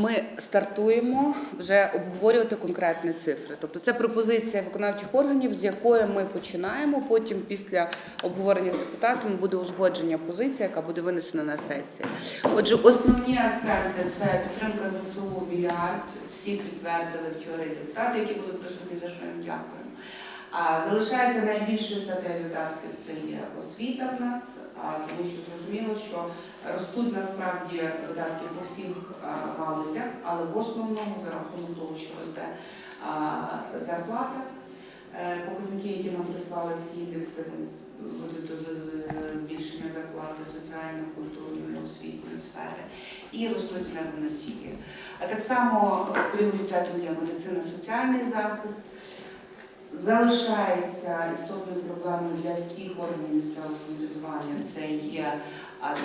ми стартуємо вже обговорювати конкретні цифри. Тобто це пропозиція виконавчих органів, з якої ми починаємо. Потім, після обговорення з депутатами, буде узгодження позиції, яка буде винесена на сесії. Отже, основні акценти це підтримка ЗСУ мільярд. Всі підтвердили вчора і депутати, які були присутні, за що їм дякуємо. А залишається найбільшою статтею видатків це є освіта в нас, тому що зрозуміло, що ростуть насправді видатки по всіх галузях, але в основному за рахунок того, що росте зарплата, е, показники, які нам прислали всі індекси, з- збільшення зарплати соціальної, культурної, освітньої сфери і ростуть енергоносії. А так само пріоритетом є медицина, соціальний захист. Залишається істотною проблемою для всіх органів місцевого самоврядування. Це є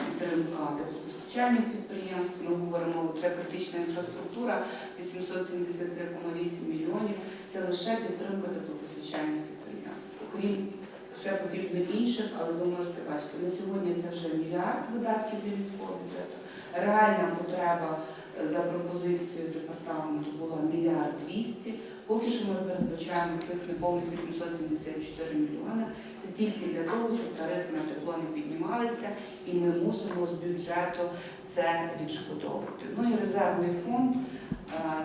підтримка теплопостачальних підприємств. Ми говоримо, це критична інфраструктура 873,8 мільйонів. Це лише підтримка теплопостачальних підприємств. Окрім ще потрібно інших, але ви можете бачити, на сьогодні це вже мільярд видатків для міського бюджету. Реальна потреба за пропозицією департаменту була мільярд двісті. Поки що ми передбачаємо цих неповних 874 мільйони. Це тільки для того, щоб тарифи на тепло не піднімалися, і ми мусимо з бюджету це відшкодовувати. Ну і резервний фонд.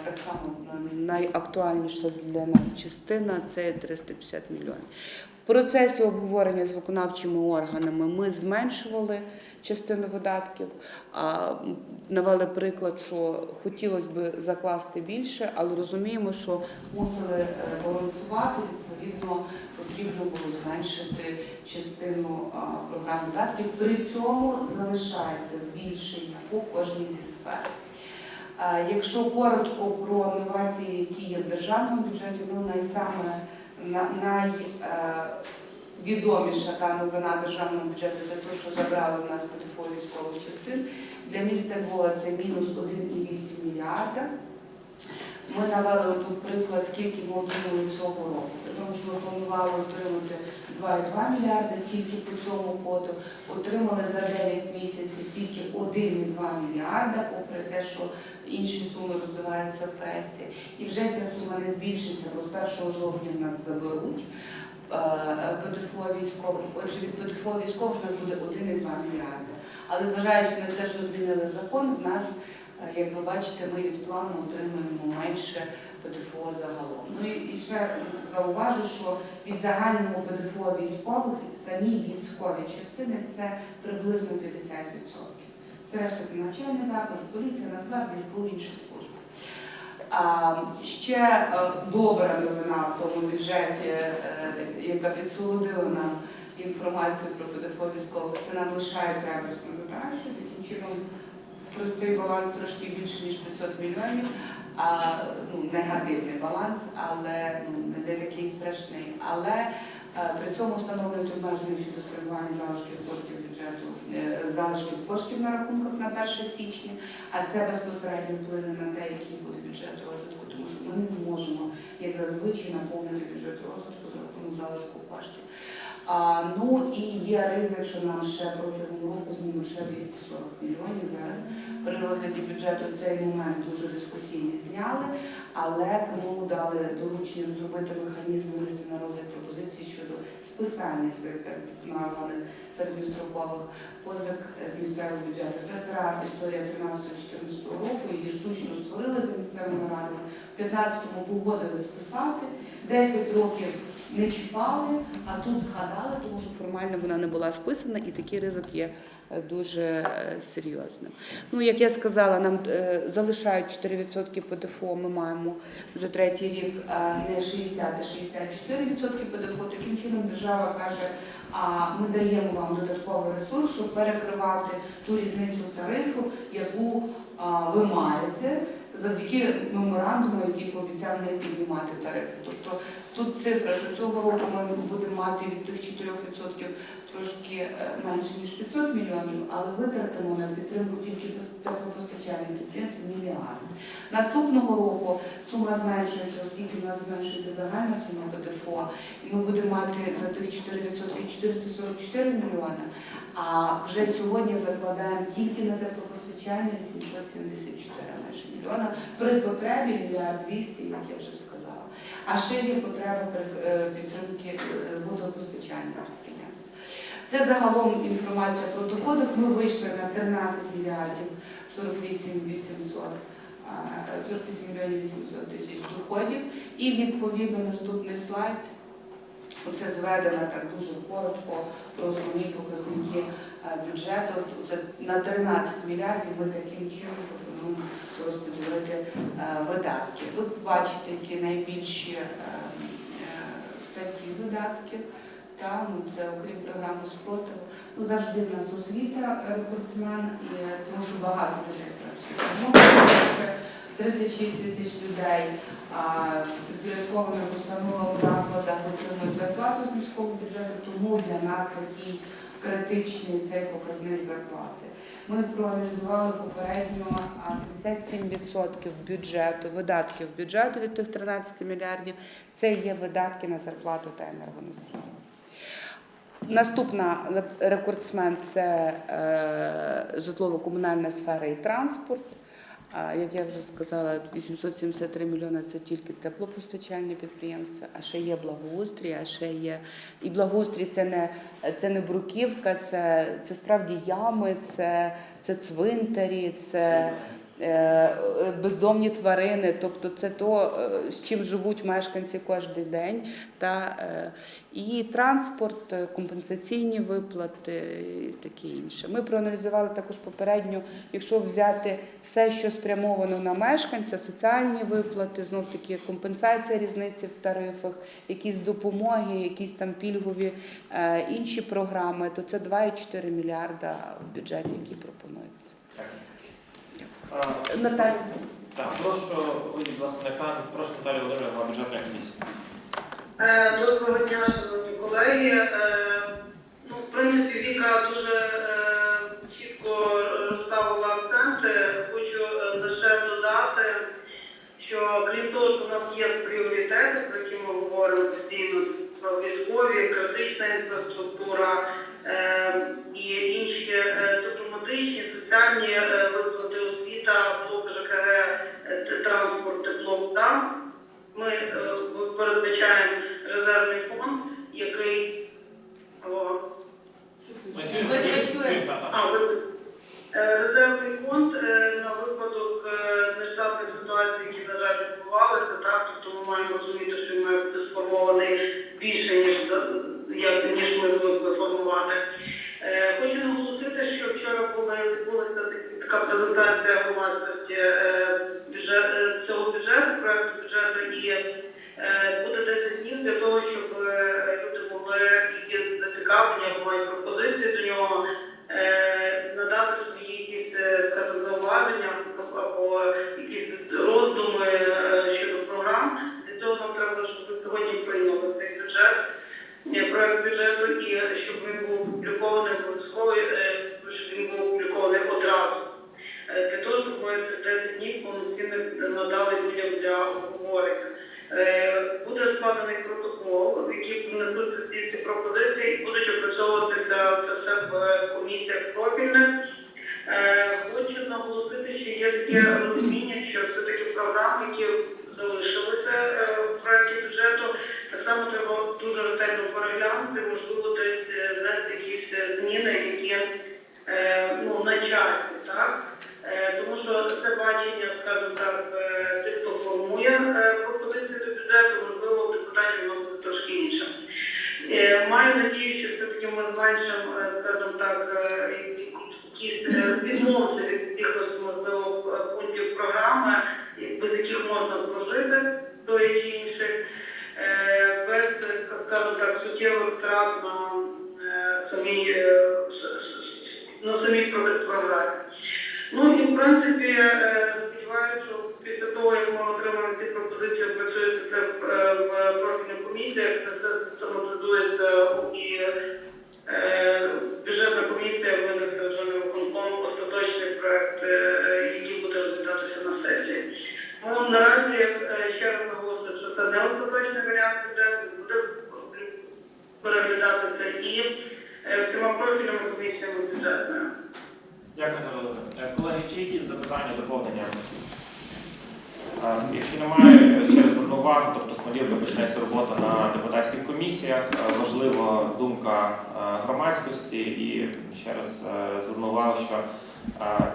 Так само найактуальніша для нас частина це 350 мільйонів. Процесі обговорення з виконавчими органами ми зменшували частину видатків, навели приклад, що хотілося б закласти більше, але розуміємо, що мусили е, балансувати, відповідно, потрібно було зменшити частину програм видатків. При цьому залишається збільшення по кожній зі сфер. Е, Якщо коротко про новації, які є в державному бюджеті, ну найсаме на- найвідоміша та новина державного бюджету це те, що забрали в нас ПДФО військових частин. Для міста Львова це мінус 1,8 мільярда. Ми навели тут приклад, скільки ми отримали цього року. Тому, що ми планували отримати 2,2 мільярди тільки по цьому коду, отримали за 9 місяців 1,2 мільярда, попри те, що інші суми розбиваються в пресі. І вже ця сума не збільшиться, бо з 1 жовтня в нас заберуть е, ПДФО військових. Отже, від ПДФО військових нас буде 1,2 мільярда. Але зважаючи на те, що змінили закон, в нас Е, Як ви бачите, ми від плану отримуємо менше ПДФО загалом. Ну і ще зауважу, що від загального ПДФО військових самі військові частини це приблизно 50%. Все решта це навчальний заклад, поліція, Нацгвардія, СБУ, інші служби. А, ще е, добра новина в тому бюджеті, е, яка підсолодила нам інформацію про ПДФО військових, це нам лишають реверсну дотацію, таким чином простий баланс трошки більше ніж 500 мільйонів, ну негативний баланс, але ну не такий страшний. Е, при цьому встановлюють обмеження щодо спрямування залишків коштів бюджету, е, залишків коштів на рахунках на 1 січня, а це безпосередньо вплине на те, який буде бюджет розвитку, тому що ми не зможемо, як зазвичай, наповнити бюджет розвитку за рахунок залишку коштів. Ну і є ризик, що нам ще протягом року знімуть ще 240 мільйонів. Зараз при розгляді бюджету цей момент дуже дискусійний зняли, але тому дали доручення зробити механізм винести на розгляд пропозиції щодо списання названих середньострокових позик з місцевого бюджету. Це стара історія 13-14 року, її штучно створили за місцевими радами. В 15-му погодили списати, 10 років не чіпали, а тут згадали, тому що формально вона не була списана, і такий ризик є е, дуже е, серйозним. Ну, як я сказала, нам е, залишають 4% ПДФО, ми маємо вже третій рік не 60, а 64% ПДФО. Таким чином держава каже, а ми даємо вам додатковий ресурс, щоб перекривати ту різницю в тарифу, яку ви маєте завдяки меморандуму, який пообіцяв не піднімати тарифи. Тобто тут цифра, що цього року ми будемо мати від тих 4% трошки е, менше ніж 500 мільйонів, але витратимо на підтримку тільки теплопостачальних підприємств мільярд. Наступного року сума зменшується, оскільки в нас зменшується загальна сума ПДФО, і ми будемо мати за тих 4% 444 мільйони, а вже сьогодні закладаємо тільки на теплопостачання теплопостачання 874 майже мільйона. При потребі мільярд 200, як я вже сказала. А ще є потреба е, підтримки е, водопостачання підприємств. Це загалом інформація про доходи. Ми вийшли на 13 мільярдів 48 800 48 мільйонів 800 тисяч доходів. І відповідно наступний слайд. Оце зведено так дуже коротко про основні показники е, бюджету. Це на 13 мільярдів ми таким чином пропонуємо розподілити е, видатки. Ви бачите, які найбільші е, статті видатків. Та, ну, це окрім програми спротиву. Ну, завжди в нас освіта рекордсмен, тому що багато людей працює. Ну, більше 36 тисяч людей а, підпорядкованих установах закладах отримують зарплату з міського бюджету, тому для нас такий критичний цей показник зарплати. Ми проаналізували попередньо 57% бюджету, видатків бюджету від тих 13 мільярдів. Це є видатки на зарплату та енергоносії. Наступна рекордсмен це е, житлово-комунальна сфера і транспорт. А, Як я вже сказала, 873 мільйони це тільки теплопостачальні підприємства, а ще є благоустрій, а ще є і благоустрій це не, це не бруківка, це, це справді ями, це, це цвинтарі, це бездомні тварини, тобто це то, е, з чим живуть мешканці кожен день. Та, е, і транспорт, е, компенсаційні виплати і таке інше. Ми проаналізували також попередньо, якщо взяти все, що спрямовано на мешканця, соціальні виплати, знов таки компенсація різниці в тарифах, якісь допомоги, якісь там пільгові е, інші програми, то це 2,4 мільярда в бюджеті, який пропонується. А, Наталя. Так, прошу, вийдіть, будь ласка, на екран. Прошу Наталію Володимирівну, бюджетна комісія. Е, Доброго дня, шановні колеги. Е, Ну, в принципі, Віка дуже е, чітко розставила акценти. Хочу е, лише додати, що крім того, що в нас є пріоритети, про які ми говоримо постійно, це про військові, критична інфраструктура е, і інші, е, тобто медичні, соціальні е, виплати, освіта, блок ЖКГ, е, транспорт, блок там. Ми е, передбачаємо резервний фонд, який Алло. Е, резервний фонд е, на випадок е, нештатних ситуацій, які, на жаль, відбувалися, так, тобто ми маємо розуміти, що він має бути сформований більше, ніж, за- як, ніж ми звикли формувати. Е, Хочу наголосити, що вчора була, відбулася так- така презентація громадськості е, бюджет, е, цього бюджету, проекту бюджету, і е, буде 10 днів для того, щоб е, люди могли які зацікавлення або мають пропозиції до нього, е, надати свої якісь, е, скажімо, зауваження або якісь роздуми е, щодо програм. Для цього нам треба, щоб ви сьогодні прийняли цей бюджет, е, проект бюджету, і щоб він був опублікований обов'язково, е, щоб він був опублікований одразу. Е, Для того, щоб ми ці 10 днів повноцінно надали людям для обговорення. Е, Буде складений протокол, в який внесуться всі ці пропозиції і будуть опрацьовуватися це все в комісіях профільних. Е, втрат на е, самій, е, на самій програмі. Ну і в принципі е, сподіваюся, що після того, як ми отримаємо ці пропозиції, працюють це в, профільних комісіях, це все систематизується і бюджетна комісія винесе вже на виконком остаточний проект, який буде розглядатися на сесії. Ну, наразі ще раз наголошую, що це не остаточний варіант буде переглядатися і е, всіма профільними комісіями бюджетною. Дякую, Наталя Е, Колеги, чи якісь запитання, доповнення? Якщо немає, ще раз зверну увагу, тобто з понеділка почнеться робота на депутатських комісіях. Е, Важлива думка громадськості і ще раз зверну увагу, що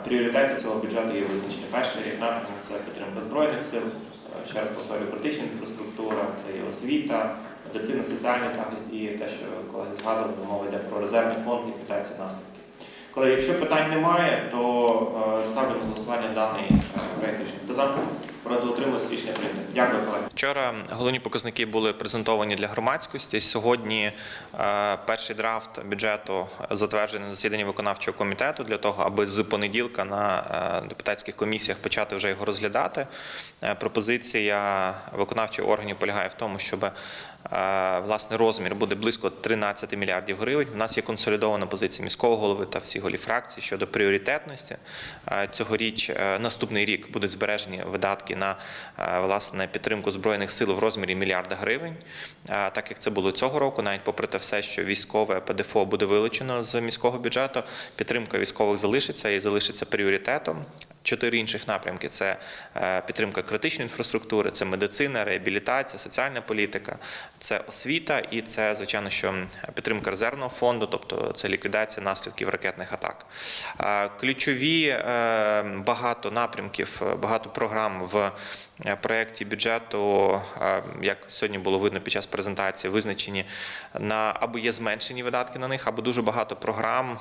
пріоритети цього бюджету є визначені. Перший напрямок це підтримка збройних сил. Ще раз повторюю, критична інфраструктура, це є освіта, медицина, соціальний захист і те, що колеги згадували, мова йде про резервний фонд ліквідації наслідків. Колеги, якщо питань немає, то е, ставлю на голосування даний е, проект рішення. Хто за? Проти утримується рішення. Дякую, колеги. Вчора головні показники були презентовані для громадськості. Сьогодні е, перший драфт бюджету затверджений на засіданні виконавчого комітету для того, аби з понеділка на депутатських комісіях почати вже його розглядати. Пропозиція виконавчих органів полягає в тому, щоб власне розмір буде близько 13 мільярдів гривень. У нас є консолідована позиція міського голови та всіх голів фракцій щодо пріоритетності. Цьогоріч е, наступний рік будуть збережені видатки на е, власне підтримку збройних сил в розмірі мільярда гривень. Так як це було цього року, навіть попри те все, що військове ПДФО буде вилучено з міського бюджету, підтримка військових залишиться і залишиться пріоритетом. Чотири інших напрямки це е, підтримка критичної інфраструктури, це медицина, реабілітація, соціальна політика, це освіта і це, звичайно, що підтримка резервного фонду, тобто це ліквідація наслідків ракетних атак. Е, Ключові е, багато напрямків, багато програм в проєкті бюджету, е, як сьогодні було видно під час презентації, визначені на або є зменшені видатки на них, або дуже багато програм.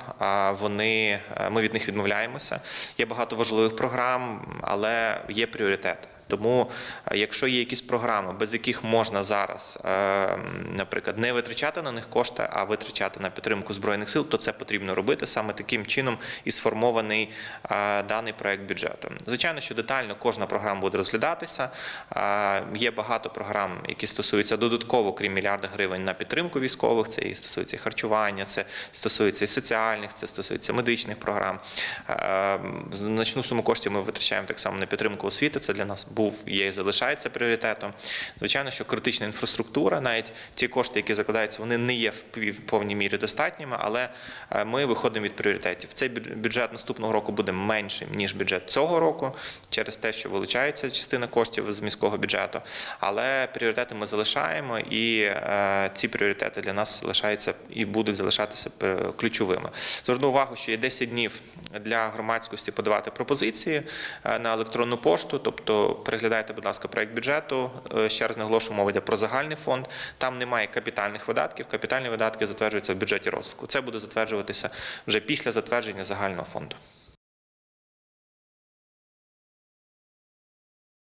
Вони е, ми від них відмовляємося. Є багато важливих програм, але є пріоритети. Тому, е, якщо є якісь програми, без яких можна зараз, е, наприклад, не витрачати на них кошти, а витрачати на підтримку збройних сил, то це потрібно робити саме таким чином і сформований е, даний проект бюджету. Звичайно, що детально кожна програма буде розглядатися. Є багато програм, які стосуються додатково, крім мільярда гривень, на підтримку військових. Це і стосується і харчування, це стосується і соціальних, це стосується медичних програм. Значну суму коштів ми витрачаємо так само на підтримку освіти. Це для нас був є і залишається пріоритетом. Звичайно, що критична інфраструктура, навіть ті кошти, які закладаються, вони не є в повній мірі достатніми, але е, ми виходимо від пріоритетів. Цей бюджет наступного року буде меншим ніж бюджет цього року, через те, що вилучається частина коштів з міського бюджету. Але пріоритети ми залишаємо, і е, ці пріоритети для нас залишаються і будуть залишатися е, ключовими. Зверну увагу, що є 10 днів для громадськості подавати пропозиції на електронну пошту, тобто переглядайте, будь ласка, проект бюджету. Е, Ще раз наголошую, мова йде про загальний фонд. Там немає капітальних видатків. Капітальні видатки затверджуються в бюджеті розвитку. Це буде затверджуватися вже після затвердження загального фонду.